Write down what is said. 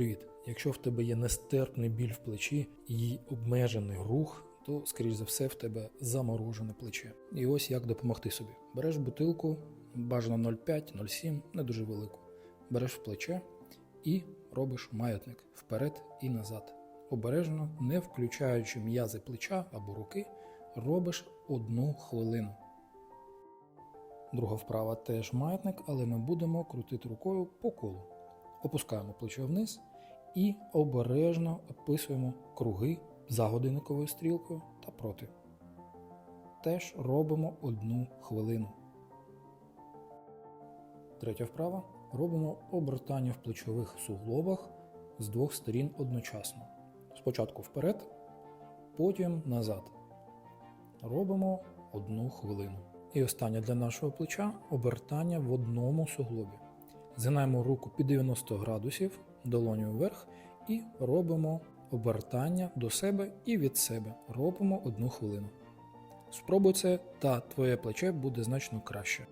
Привіт! Якщо в тебе є нестерпний біль в плечі і обмежений рух, то, скоріш за все, в тебе заморожене плече. І ось як допомогти собі. Береш бутилку, бажано 0,5, 0,7, не дуже велику. Береш в плече і робиш маятник вперед і назад. Обережно, не включаючи м'язи плеча або руки, робиш одну хвилину. Друга вправа теж маятник, але ми будемо крутити рукою по колу. Опускаємо плече вниз і обережно описуємо круги за годинниковою стрілкою та проти. Теж робимо одну хвилину. Третя вправа. Робимо обертання в плечових суглобах з двох сторін одночасно. Спочатку вперед, потім назад. Робимо одну хвилину. І останнє для нашого плеча обертання в одному суглобі. Згинаємо руку під 90 градусів, долоню вверх і робимо обертання до себе і від себе. Робимо одну хвилину. Спробуй це, та твоє плече буде значно краще.